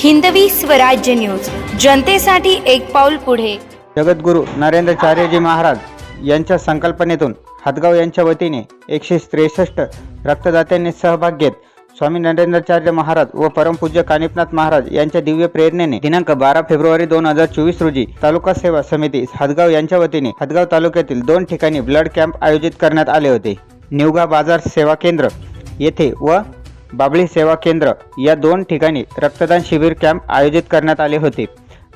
Hindavi Swarajya news. जनतेसाठी एक पाऊल पुढे. जगद्गुरू नरेंद्रचार्यजी महाराज यांच्या संकल्पनेतून हातगाव यांच्या वतीने एकशे त्रेसष्ट रक्तदात्यांनी सहभाग घेत स्वामी नरेंद्रचार्य महाराज व परमपूज्य कानिपनाथ महाराज यांच्या दिव्य प्रेरणेने दिनांक बारा फेब्रुवारी दोन हजार चोवीस रोजी तालुका सेवा समिती हातगाव यांच्या वतीने हातगाव तालुक्यातील दोन ठिकाणी ब्लड कॅम्प आयोजित करण्यात आले होते. निवगा बाजार सेवा केंद्र येथे व बाबळी सेवा केंद्र या दोन ठिकाणी रक्तदान शिबिर कॅम्प आयोजित करण्यात आले होते.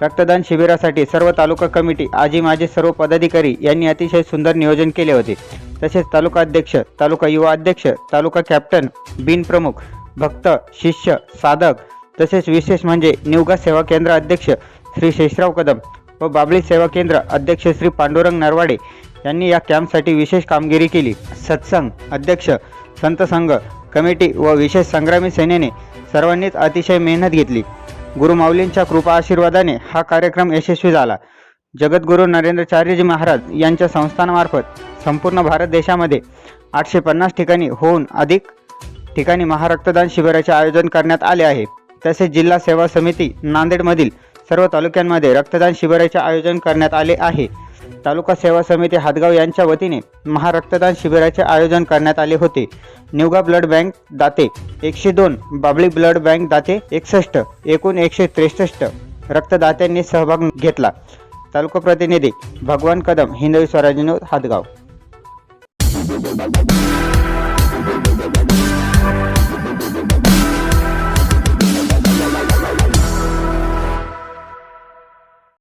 रक्तदान शिबिरासाठी सर्व तालुका कमिटी आजी माजी सर्व पदाधिकारी यांनी अतिशय सुंदर नियोजन केले होते. तसेच तालुका अध्यक्ष तालुका युवा अध्यक्ष तालुका कॅप्टन बिन प्रमुख भक्त शिष्य साधक तसेच विशेष म्हणजे निवगा सेवा केंद्र अध्यक्ष श्री शेषराव कदम व बाबळी सेवा केंद्र अध्यक्ष श्री पांडुरंग नरवाडे यांनी या कॅम्पसाठी विशेष कामगिरी केली. सत्संग अध्यक्ष संत संघ कमिटी व विशेष संग्रामी सेनेने सर्वांनीच अतिशय मेहनत घेतली. गुरुमाऊलींच्या कृपा आशीर्वादाने हा कार्यक्रम यशस्वी झाला. जगद्गुरू नरेंद्रचार्यजी महाराज यांच्या संस्थानामार्फत संपूर्ण भारत देशामध्ये आठशे पन्नास ठिकाणी होऊन अधिक ठिकाणी महारक्तदान शिबिराचे आयोजन करण्यात आले आहे. तसेच जिल्हा सेवा समिती नांदेडमधील सर्व तालुक्यांमध्ये रक्तदान शिबिराचे आयोजन करण्यात आले आहे. तालुका सेवा समिती हातगाव यांच्या वतीने महारक्तदान शिबिराचे आयोजन करण्यात आले होते. निवगा ब्लड बँक दाते एकशे दोन बाबळी ब्लड बँक दाते एकसष्ट एकूण एकशे त्रेसष्ट रक्तदात्यांनी सहभाग घेतला. तालुका प्रतिनिधी भगवान कदम हिंदवी स्वराज्य न्यूज हातगाव.